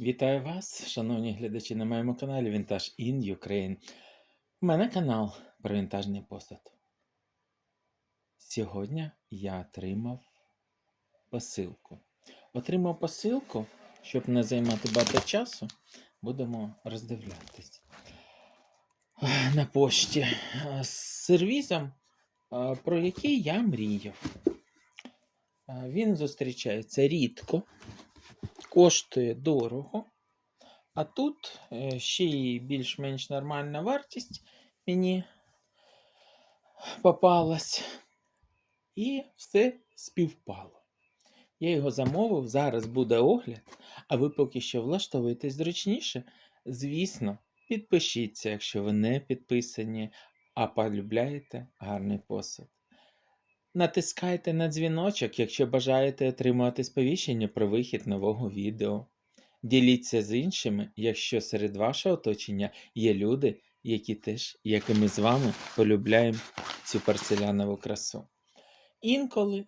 Вітаю вас, шановні глядачі на моєму каналі Vintage in Ukraine. У мене канал про вінтажний посуд. Сьогодні я отримав посилку. Отримав посилку, щоб не займати багато часу, будемо роздивлятись. На пошті з сервізом, про який я мріяв. Він зустрічається рідко коштує дорого. А тут е, ще й більш-менш нормальна вартість мені попалась. І все співпало. Я його замовив, зараз буде огляд, а ви поки що влаштовуєтесь зручніше. Звісно, підпишіться, якщо ви не підписані, а полюбляєте гарний посуд. Натискайте на дзвіночок, якщо бажаєте отримувати сповіщення про вихід нового відео. Діліться з іншими, якщо серед вашого оточення є люди, які теж, як і ми з вами, полюбляємо цю порцелянову красу. Інколи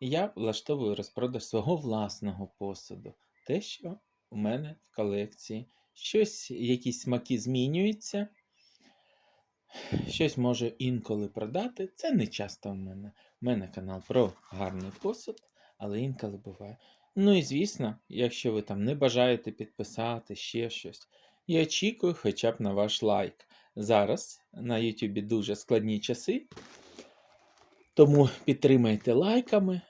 я влаштовую розпродаж свого власного посуду, те, що у мене в колекції. Щось, якісь смаки змінюються. Щось можу інколи продати. Це не часто в мене. У мене канал про гарний посуд, але інколи буває. Ну і звісно, якщо ви там не бажаєте підписати ще щось, я очікую хоча б на ваш лайк. Зараз на Ютубі дуже складні часи. Тому підтримайте лайками,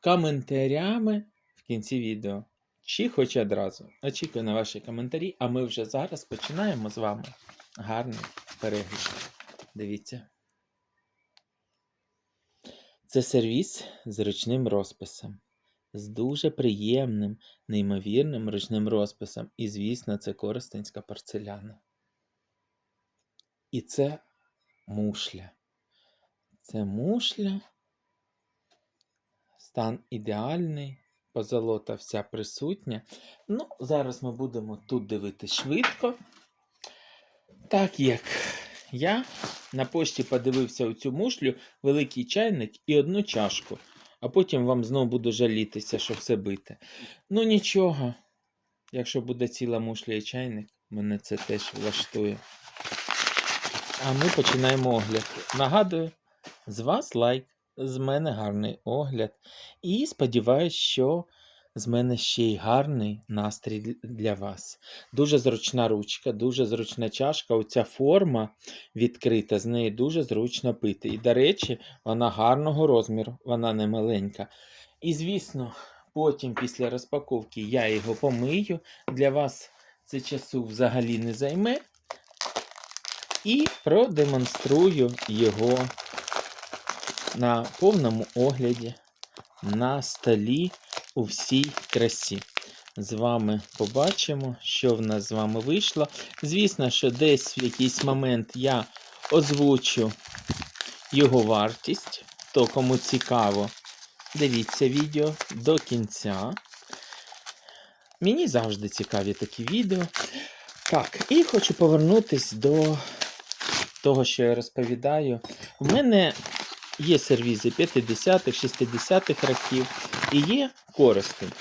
коментарями в кінці відео. Чи хоч одразу. Очікую на ваші коментарі, а ми вже зараз починаємо з вами гарний перегляд. Дивіться. Це сервіс з ручним розписом. З дуже приємним, неймовірним ручним розписом. І, звісно, це користенська порцеляна. І це мушля. Це мушля. Стан ідеальний, позолота вся присутня. Ну, зараз ми будемо тут дивитись швидко. Так як я на пошті подивився у цю мушлю, великий чайник і одну чашку, а потім вам знову буду жалітися, що все бите. Ну нічого, якщо буде ціла мушля і чайник, мене це теж влаштує. А ми починаємо огляд. Нагадую, з вас лайк, з мене гарний огляд. І сподіваюсь, що з мене ще й гарний настрій для вас. Дуже зручна ручка, дуже зручна чашка. Оця форма відкрита, з неї дуже зручно пити. І, до речі, вона гарного розміру, вона не маленька. І, звісно, потім, після розпаковки, я його помию. Для вас це часу взагалі не займе. І продемонструю його на повному огляді на столі у всій красі. З вами побачимо, що в нас з вами вийшло. Звісно, що десь в якийсь момент я озвучу його вартість. То кому цікаво, дивіться відео до кінця. Мені завжди цікаві такі відео. Так, і хочу повернутись до того, що я розповідаю. У мене є сервізи 50-х, 60-х років і є користень.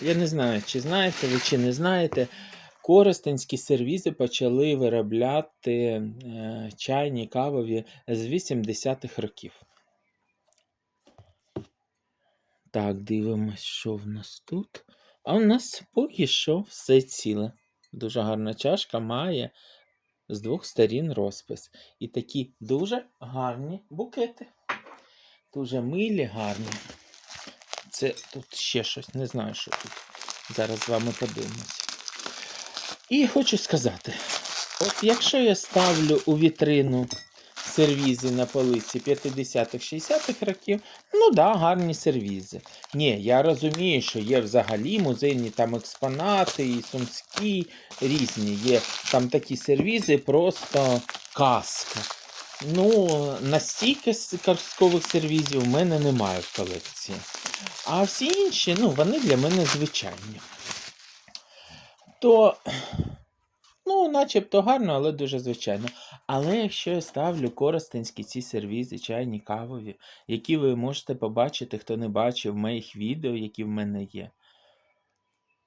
Я не знаю, чи знаєте ви, чи не знаєте. Коростенські сервізи почали виробляти е, чайні кавові з 80-х років. Так, дивимось, що в нас тут. А у нас поки що все ціле. Дуже гарна чашка має з двох сторін розпис. І такі дуже гарні букети. Дуже милі, гарні. Це тут ще щось, не знаю, що тут. Зараз з вами подивимося. І хочу сказати: от якщо я ставлю у вітрину сервізи на полиці 50-х, 60-х років, ну да, гарні сервізи. Ні, я розумію, що є взагалі музейні там експонати, і сумські різні. Є там такі сервізи, просто казка. Ну, настільки казкових сервізів у мене немає в колекції. А всі інші, ну, вони для мене звичайні. То, ну, начебто гарно, але дуже звичайно. Але якщо я ставлю коростенські ці сервізи, чайні, кавові, які ви можете побачити, хто не бачив моїх відео, які в мене є.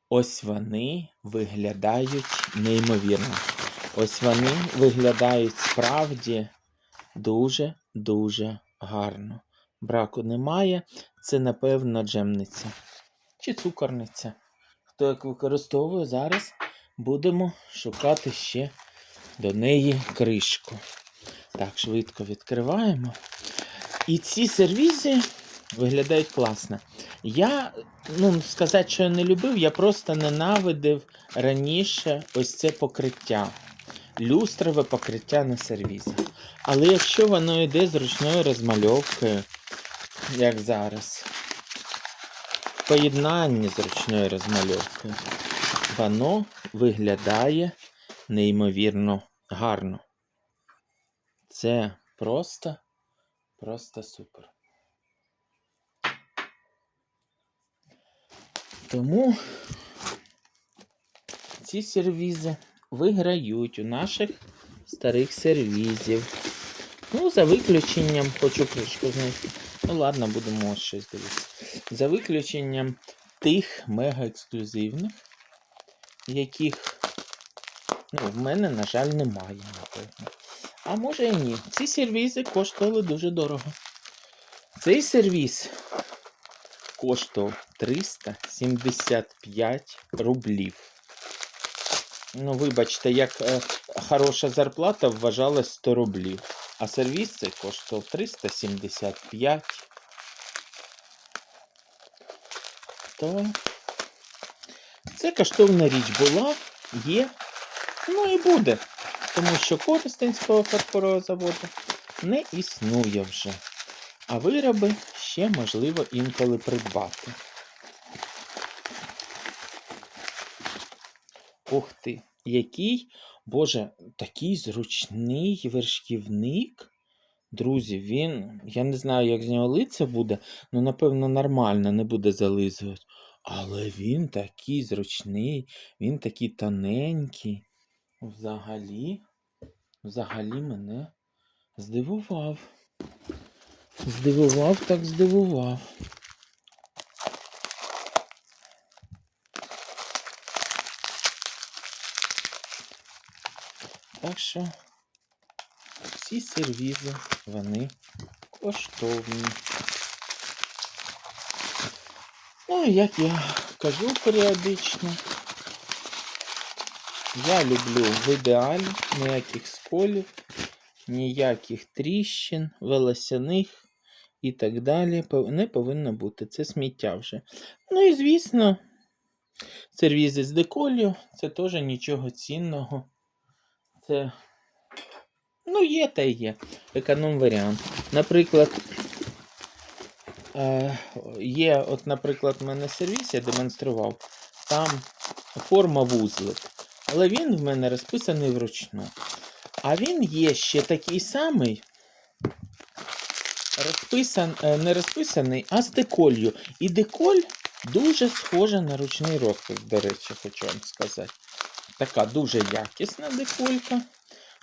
ось вони виглядають неймовірно. Ось вони виглядають справді дуже-дуже гарно. Браку немає. Це, напевно, джемниця чи цукорниця. Хто як використовує, зараз будемо шукати ще до неї кришку. Так, швидко відкриваємо. І ці сервізи виглядають класно. Я, ну, сказати, що я не любив, я просто ненавидив раніше ось це покриття. Люстрове покриття на сервізах. Але якщо воно йде з ручною розмальовкою, як зараз, поєднанні з ручною розмальовкою, воно виглядає неймовірно гарно. Це просто, просто супер. Тому ці сервізи виграють у наших старих сервізів. Ну, за виключенням, хочу кришку знайти. Ну ладно, будемо щось дивитися. За виключенням тих мега-ексклюзивних, яких, ну, в мене, на жаль, немає, напевно. А може і ні. Ці сервізи коштували дуже дорого. Цей сервіс коштував 375 рублів. Ну, вибачте, як е, хороша зарплата вважалась 100 рублів. А сервіс цей коштував 375. То це коштовна річ була, є, ну і буде. Тому що Коростенського фарфорового заводу не існує вже. А вироби ще можливо інколи придбати. Ух ти, який, Боже, такий зручний вершківник. Друзі, він, я не знаю, як з нього лице буде, ну, напевно, нормально, не буде зализувати. Але він такий зручний, він такий тоненький. Взагалі, взагалі мене здивував. Здивував, так здивував. Так що ці сервізи, вони коштовні. Ну, як я кажу періодично, я люблю в ідеалі ніяких сколів, ніяких тріщин, волосяних і так далі. Не повинно бути. Це сміття вже. Ну і звісно, сервізи з деколью це теж нічого цінного. Це, ну, є та є. Економ варіант. Наприклад, е, є, от, наприклад, в мене сервіс, я демонстрував, там форма вузлик. Але він в мене розписаний вручну. А він є ще такий самий, розписан, е, не розписаний, а з деколью. І деколь дуже схожа на ручний розпис, до речі, хочу вам сказати. Така дуже якісна деколька,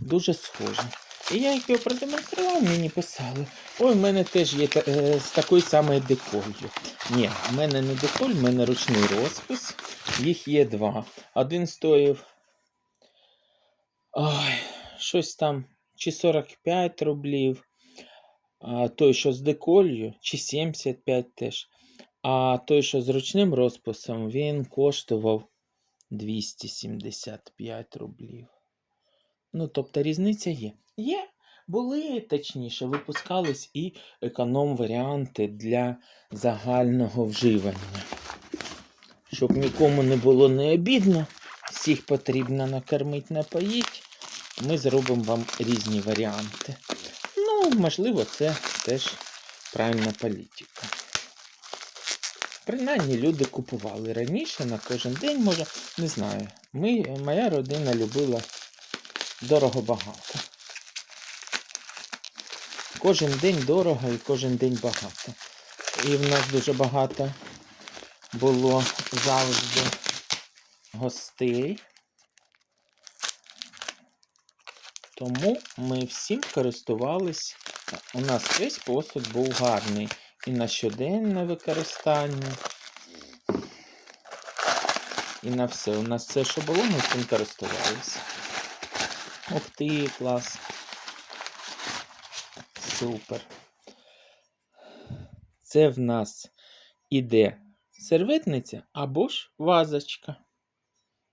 дуже схожа. І я його продемонстрував, мені писали. Ой, в мене теж є е, з такою самою деколью. Ні, в мене не деколь, в мене ручний розпис. Їх є два. Один стоїв. Ой, щось там, чи 45 рублів, а той, що з деколью, чи 75 теж. А той, що з ручним розписом, він коштував 275 рублів. Ну, тобто різниця є. Є. Були, точніше, випускались і економ-варіанти для загального вживання. Щоб нікому не було не обідно, всіх потрібно накормити, напоїть. Ми зробимо вам різні варіанти. Ну, можливо, це теж правильна політика. Принаймні люди купували раніше на кожен день, може, не знаю. Ми, моя родина любила дорого багато. Кожен день дорого і кожен день багато. І в нас дуже багато було завжди гостей. Тому ми всім користувались. У нас весь посуд був гарний і на щоденне використання. і на все. У нас все, що було, ми цим користувалися. Ух ти, клас. Супер. Це в нас іде серветниця або ж вазочка.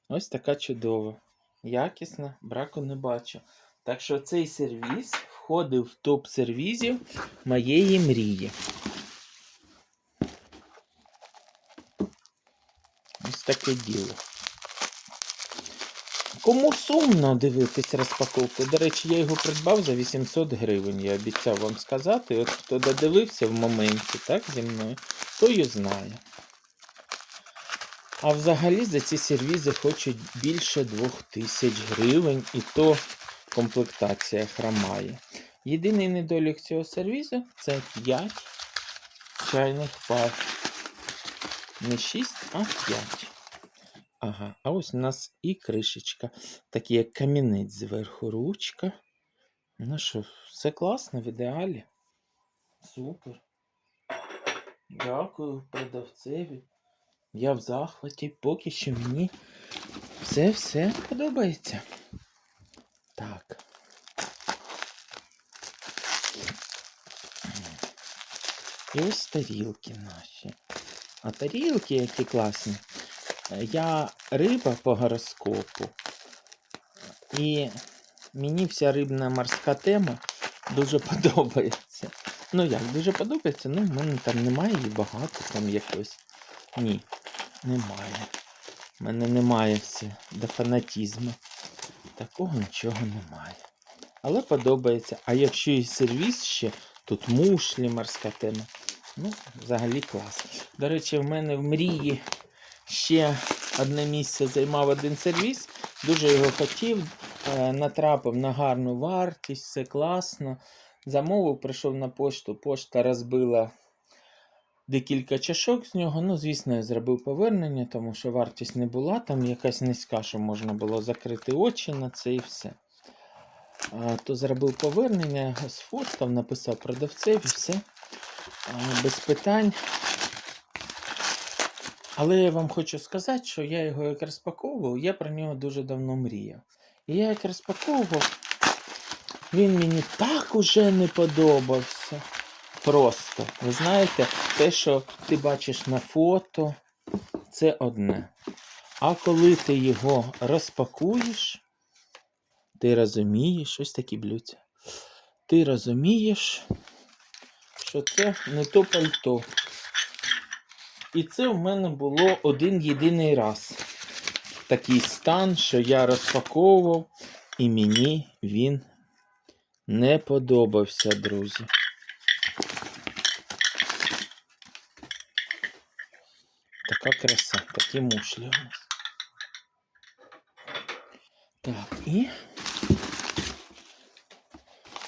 Ось така чудова. Якісна, браку не бачу. Так що цей сервіс входив в топ сервізів моєї мрії. Таке діло. Кому сумно дивитись розпаковку? До речі, я його придбав за 800 гривень. Я обіцяв вам сказати. От хто додивився в моменті, так, зі мною, той і знає. А взагалі за ці сервізи хочуть більше 2000 гривень, і то комплектація хромає. Єдиний недолік цього сервізу це 5 чайних пар. Не 6, а 5. Ага, а ось у нас і кришечка. Такий як камінець зверху ручка. Ну що, все класно, в ідеалі. Супер. Дякую продавцеві. Я в захваті, поки що мені все-все подобається. Так. І ось тарілки наші. А тарілки, які класні. Я риба по гороскопу. І мені вся рибна морська тема дуже подобається. Ну як, дуже подобається, ну в мене там немає її багато, там якось. Ні, немає. У мене немає все до фанатізму. Такого нічого немає. Але подобається. А якщо і сервіс ще, тут мушлі, морська тема. Ну, взагалі клас. До речі, в мене в мрії ще одне місце займав один сервіс. Дуже його хотів. е, Натрапив на гарну вартість, все класно. Замовив, прийшов на пошту, пошта розбила декілька чашок з нього. Ну, звісно, я зробив повернення, тому що вартість не була там якась низька, що можна було закрити очі на це і все. То зробив повернення, сфоткав, написав продавцеві, все. Без питань. Але я вам хочу сказати, що я його як розпаковував, я про нього дуже давно мріяв. І я як розпаковував, він мені так уже не подобався. Просто, ви знаєте, те, що ти бачиш на фото, це одне. А коли ти його розпакуєш, ти розумієш, ось такі блюдця. Ти розумієш, що це не то пальто. І це в мене було один єдиний раз. Такий стан, що я розпаковував, і мені він не подобався, друзі. Така краса, такі мушлі у нас. Так, і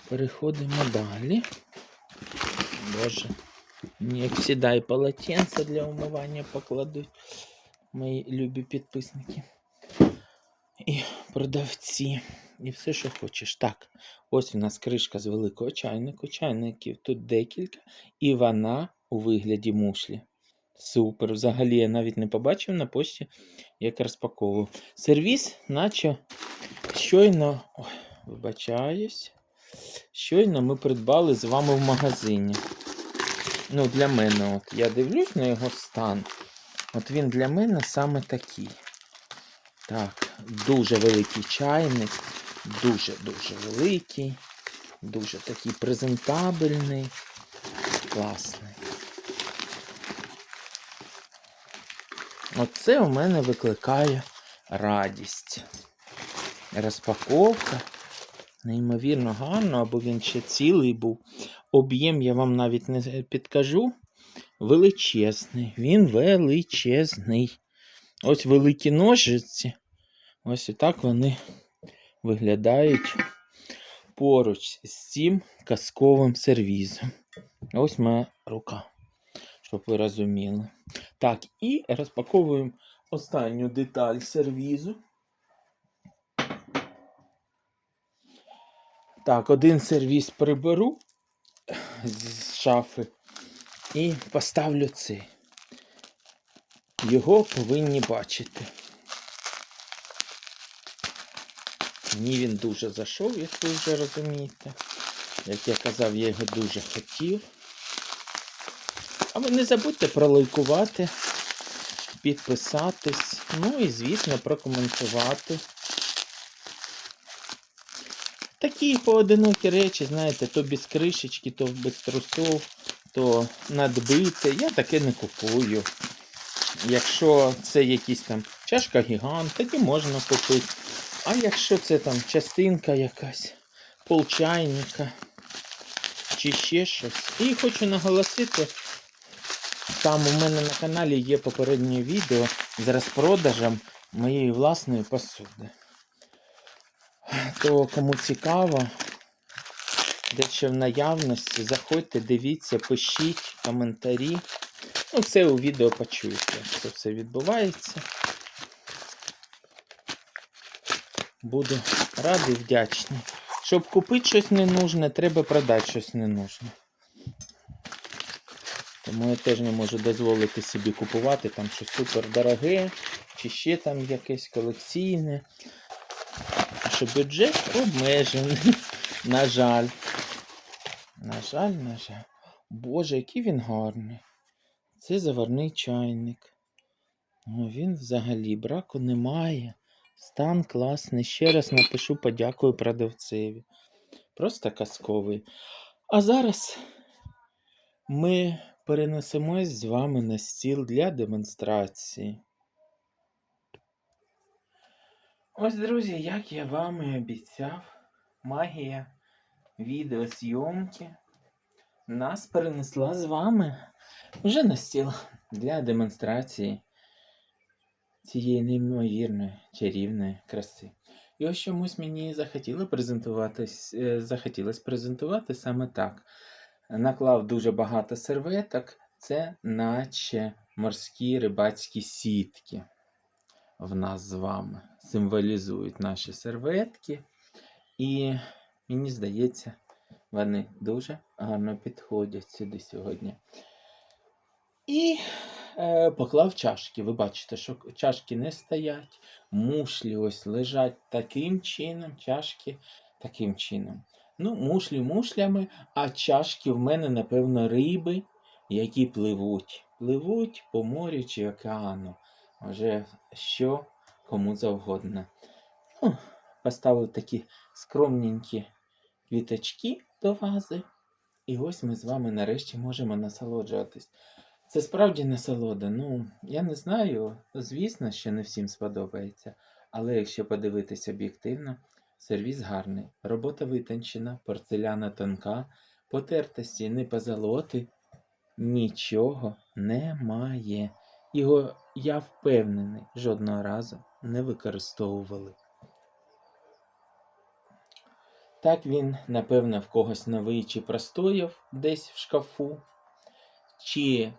переходимо далі. Боже. Як сідай полотенце для умивання покладуть мої любі підписники. І продавці. І все, що хочеш. Так, ось у нас кришка з великого чайнику. Чайників тут декілька. І вона у вигляді мушлі. Супер. Взагалі я навіть не побачив на пошті, як розпаковував. Сервіс, наче щойно. Ой, вибачаюсь. Щойно ми придбали з вами в магазині. Ну, для мене, от я дивлюсь на його стан. От він для мене саме такий. Так, дуже великий чайник, дуже-дуже великий, дуже такий презентабельний, класний. Оце у мене викликає радість. Розпаковка. Неймовірно гарно, або він ще цілий був. Об'єм я вам навіть не підкажу. Величезний. Він величезний. Ось великі ножиці. Ось отак вони виглядають поруч з цим казковим сервізом. Ось моя рука, щоб ви розуміли. Так, і розпаковуємо останню деталь сервізу. Так, один сервіз приберу з шафи і поставлю цей. Його повинні бачити. Мені він дуже зайшов, як ви вже розумієте. Як я казав, я його дуже хотів. А ви не забудьте пролайкувати, підписатись, ну і, звісно, прокоментувати. Такі поодинокі речі, знаєте, то без кришечки, то без трусов, то надбите. Я таке не купую. Якщо це якийсь там чашка гігант, тоді можна купити. А якщо це там частинка якась, полчайника чи ще щось. І хочу наголосити, там у мене на каналі є попереднє відео з розпродажем моєї власної посуди. То кому цікаво, дещо в наявності, заходьте, дивіться, пишіть коментарі. Ну, все у відео почуєте, це все відбувається. Буду радий, вдячний. Щоб купити щось ненужне, треба продати щось ненужне. Тому я теж не можу дозволити собі купувати там щось супер дороге, чи ще там якесь колекційне. Що бюджет обмежений. На жаль. На жаль, на жаль. Боже, який він гарний. Це заварний чайник. Ну, він взагалі браку немає. Стан класний. Ще раз напишу подякую продавцеві. Просто казковий. А зараз ми перенесемось з вами на стіл для демонстрації. Ось, друзі, як я вам і обіцяв, магія відеозйомки нас перенесла з вами вже на стіл для демонстрації цієї неймовірної чарівної краси. І ось чомусь мені захотіло презентуватись, е, захотілось презентувати саме так. Наклав дуже багато серветок, це наче морські рибацькі сітки в нас з вами символізують наші серветки. І мені здається, вони дуже гарно підходять сюди сьогодні. І е, поклав чашки. Ви бачите, що чашки не стоять, мушлі ось лежать таким чином, чашки таким чином. Ну, мушлі мушлями, а чашки в мене, напевно, риби, які пливуть. Пливуть по морю чи океану. Вже що кому завгодно. Ну, поставив такі скромненькі квіточки до вази. І ось ми з вами нарешті можемо насолоджуватись. Це справді насолода. Ну, я не знаю, звісно, що не всім сподобається. Але якщо подивитись об'єктивно, сервіс гарний, робота витончена, порцеляна тонка, потертості, не позолоти, нічого немає. Його, я впевнений, жодного разу не використовували. Так він, напевно, в когось новий чи простояв десь в шкафу, чи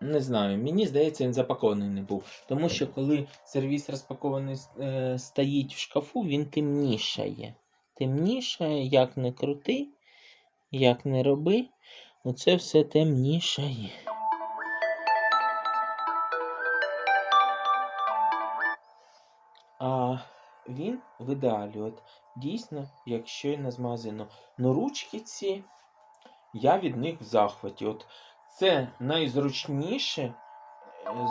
не знаю, мені здається, він запакований не був. Тому що коли сервіс розпакований е, стоїть в шкафу, він темнішає. Темнішає, як не крути, як не роби, оце все темнішає. Він в ідеалі, от дійсно, як щойно змазано. Ну ручки ці, я від них в захваті. От це найзручніше е,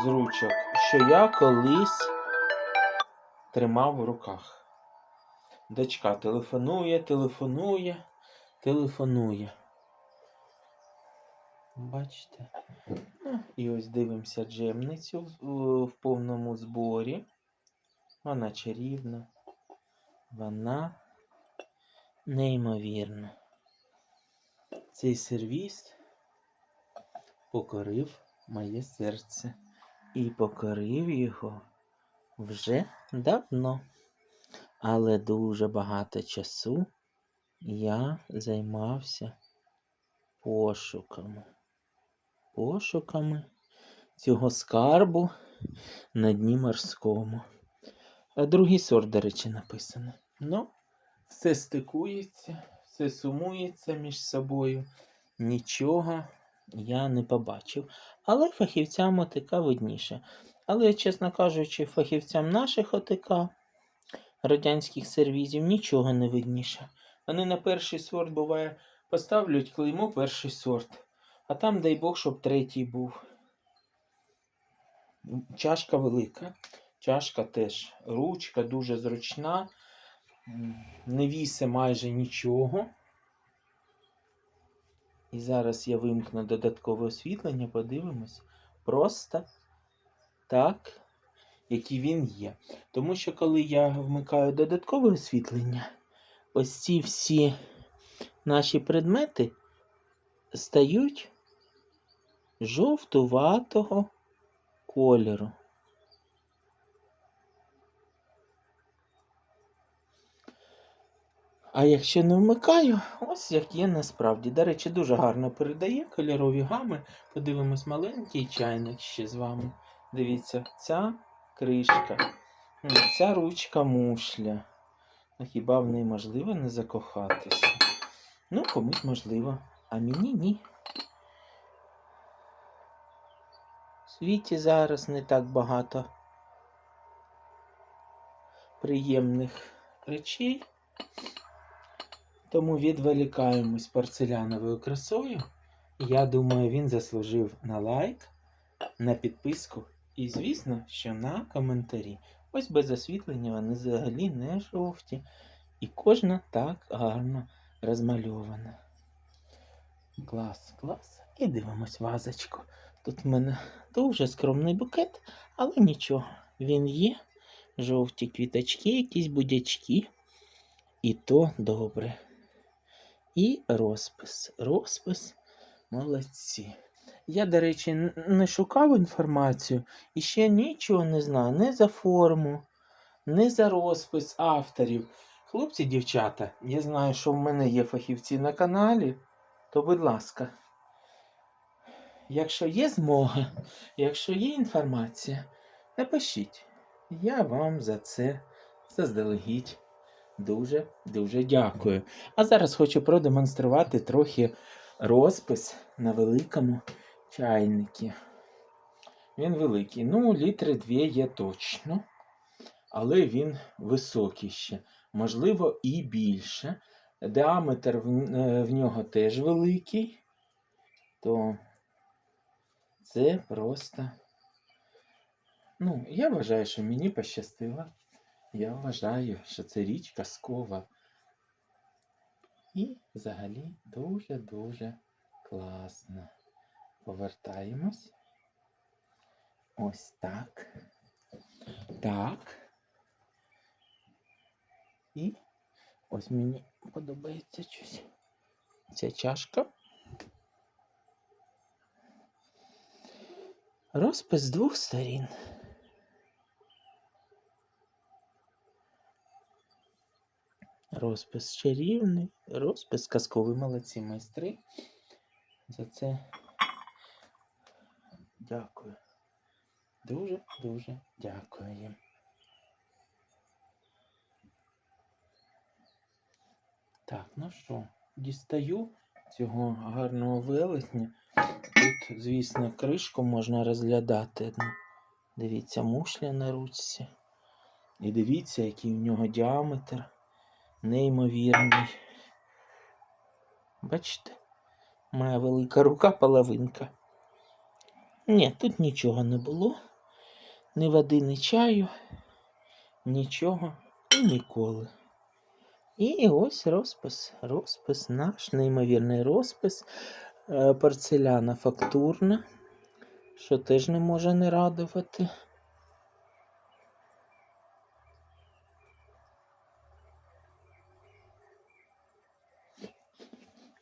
з ручок, що я колись тримав в руках. Дочка телефонує, телефонує, телефонує. Бачите? Ну, І ось дивимося джемницю в, в повному зборі. Вона чарівна. Вона неймовірна. Цей сервіс покорив моє серце. І покорив його вже давно. Але дуже багато часу я займався пошуками. Пошуками цього скарбу на дні морському. А другий сорт, до речі, написано. Ну, все стикується, все сумується між собою. Нічого я не побачив. Але фахівцям ОТК видніше. Але, чесно кажучи, фахівцям наших ОТК радянських сервізів нічого не видніше. Вони на перший сорт буває поставлять клеймо перший сорт, а там, дай Бог, щоб третій був. Чашка велика. Чашка теж ручка дуже зручна, не вісе майже нічого. І зараз я вимкну додаткове освітлення, подивимось. Просто так, який він є. Тому що коли я вмикаю додаткове освітлення, ось ці всі наші предмети стають жовтуватого кольору. А якщо не вмикаю, ось як є насправді. До речі, дуже гарно передає кольорові гами. Подивимось маленький чайник ще з вами. Дивіться, ця кришка, ця ручка мушля. Ну, хіба в неї можливо не закохатися? Ну, комусь можливо, а мені ні. В світі зараз не так багато приємних речей. Тому відволікаємось порцеляновою красою. Я думаю, він заслужив на лайк, на підписку і, звісно, що на коментарі. Ось без освітлення вони взагалі не жовті. І кожна так гарно розмальована. Клас, клас. І дивимось вазочку. Тут в мене дуже скромний букет, але нічого, він є. Жовті квіточки, якісь будячки. І то добре. І розпис. Розпис молодці. Я, до речі, не шукав інформацію і ще нічого не знаю. Не за форму, не за розпис авторів. Хлопці, дівчата, я знаю, що в мене є фахівці на каналі, то будь ласка. Якщо є змога, якщо є інформація, напишіть. Я вам за це заздалегідь дуже дуже дякую. А зараз хочу продемонструвати трохи розпис на великому чайнику. Він великий. Ну, літри дві є точно, але він високий ще. Можливо, і більше. Діаметр в, е, в нього теж великий, то це просто. Ну, я вважаю, що мені пощастило. Я вважаю, що це річ казкова. І взагалі дуже-дуже класно. Повертаємось. Ось так. Так. І ось мені подобається щось. Ця чашка. Розпис з двох сторін. Розпис чарівний, розпис казковий молодці майстри. За це дякую. Дуже-дуже дякую їм. Так, ну що, дістаю цього гарного велетня. Тут, звісно, кришку можна розглядати. Ну, Дивіться, мушля на ручці. І дивіться, який в нього діаметр неймовірний. Бачите, моя велика рука половинка. Ні, тут нічого не було. Ні води, ні чаю, нічого і ніколи. І ось розпис, розпис, наш неймовірний розпис. Е, Порцеляна фактурна, що теж не може не радувати.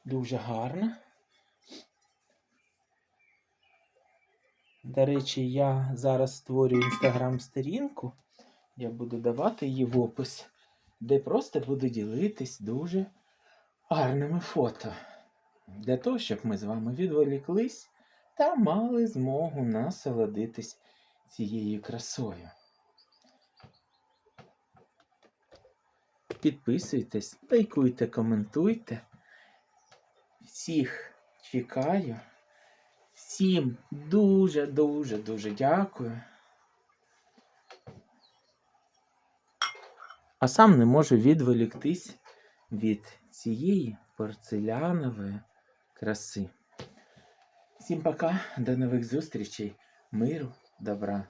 Дуже гарно. До речі, я зараз створюю інстаграм-сторінку. Я буду давати її в опис, де просто буду ділитись дуже гарними фото. Для того, щоб ми з вами відволіклись та мали змогу насолодитись цією красою. Підписуйтесь, лайкуйте, коментуйте. Всіх чекаю. Всім дуже-дуже дуже дякую. а сам не можу відволіктись від цієї порцелянової краси. Всім пока, до нових зустрічей, миру, добра.